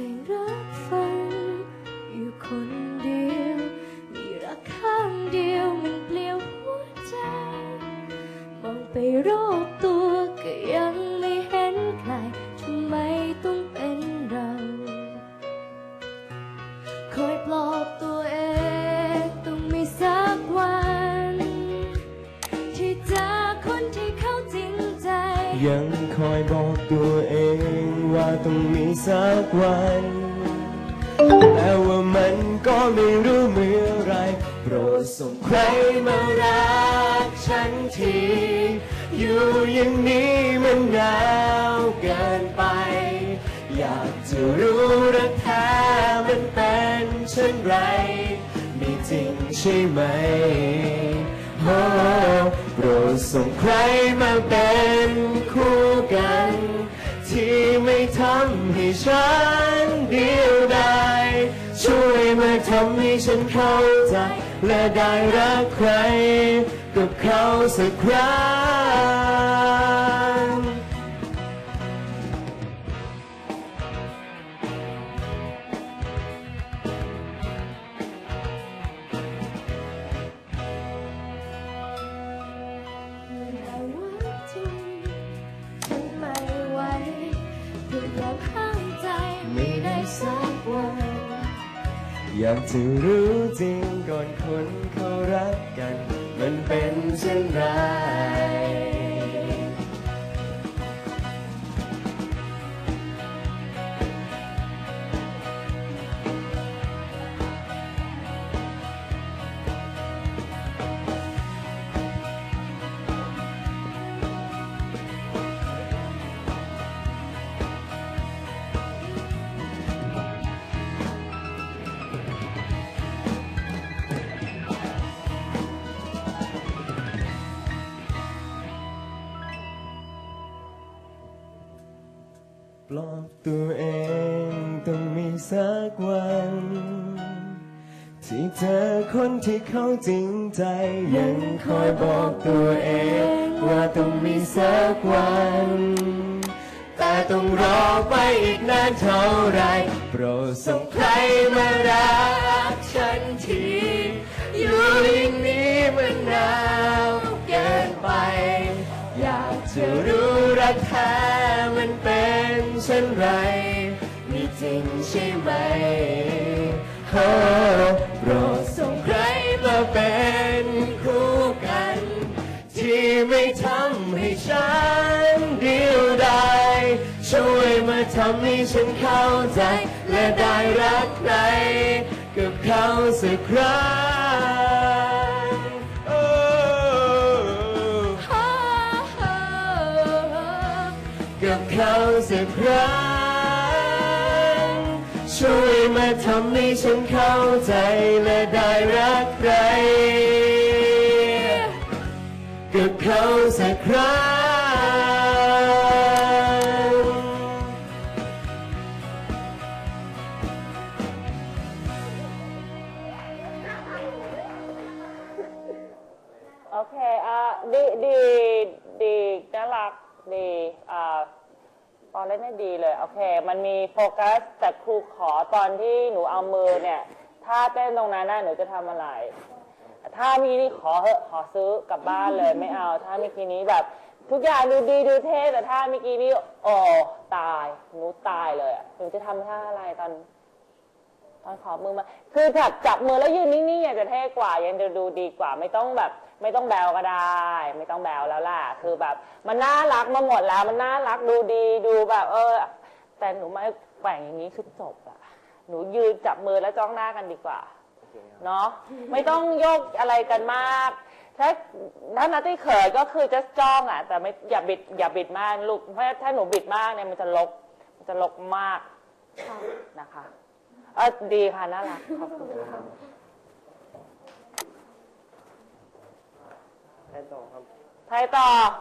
ลงรักฟัง อยู่คนเดียว มีรักข้างเดียวมันเปลี่ยวหัวใจ มองไปรอบตัวก็ยังไม่เห็นใครทำไมต้องเป็นเราคอยปลอบตัวเองต้องมีสักวัน ที่เจอคนที่เขาจริงใจ ยัง อยบอกตัวเองว่าต้องมีสักวัน แต่ว่ามันก็ไม่รู้เมื่อไร โปรดส่งใครมารักฉันที อยู่อย่างนี้มันหนาวเกินไป อยากจะรู้รักแท้มันเป็นเช่นไรไม่จริงใช่ไหมโอ้โปรดส่งใครมาเป็น ฉันเดียวดายช่วยมาทำให้ฉันเข้าใจและได้รักใคร กับเขาสักครั้ง อยากจะรู้จริงก่อนคนเขารักกัน มันเป็นเช่นไร ปลอบตัวเองต้องมีสักวัน ที่เจอคนที่เขาจริงใจ ยังคอยบอกตัวเองว่าต้องมีสักวัน แต่ต้องรอไปอีกนานเท่าไรโปรดส่งใครมารักฉันทีอยู่อย่างนี้มันหนาวเกินไป อยากจะรู้รักแท้ มีจริงใช่ไหมโอ้โปรดส่งใครมาเป็นคู่กัน ที่ไม่ทำให้ฉันเดียวดายช่วยมาทำให้ฉันเข้าใจ และได้รักใครกับเขาสักครั้งโอ้กับเขาสักครั้ง ช่วยมาทำให้ฉันเข้าใจและได้รักใครกับเขาสักครั้งโอเคอะดีดีดีน่ารักดี ตอนเล่นได้ดีเลย โอเค มันมีโฟกัสแต่ครูขอตอนที่หนูเอามือเนี่ย ถ้าเต้นตรงนั้นน่ะหนูจะทำอะไร ถ้ามีนี่ขอเหอะขอซื้อกลับบ้านเลยไม่เอา ถ้าเมื่อกี้นี้แบบ ทุกอย่างดูดีดูเท่แต่ถ้าเมื่อกี้นี้โอ้ตายหนูตายเลยอะหนูจะทำท่าอะไรตอน ตอนขอมือมา คือจับจับมือแล้วยืนนิ่งๆยังจะเท่กว่ายังจะดูดีกว่าไม่ต้องแบบ ไม่ต้องแบวก็ได้ ไม่ต้องแบวแล้วล่ะ คือแบบ มันน่ารักมาหมดแล้ว มันน่ารักดูดีดูแบบ เออ แต่หนูไม่แกว่งอย่างนี้คือจบอะหนูยืนจับมือแล้วจ้องหน้ากันดีกว่าเนาะไม่ต้องโยกอะไรกันมาก ถ้าถ้านัตตี้เขินก็คือจะจ้องอะแต่ไม่อย่าบิดอย่าบิดมากลูกเพราะถ้าหนูบิดมากเนี่ยมันจะลกมันจะลกมากนะคะเออดีค่ะน่ารักขอบคุณค่ะ Thay.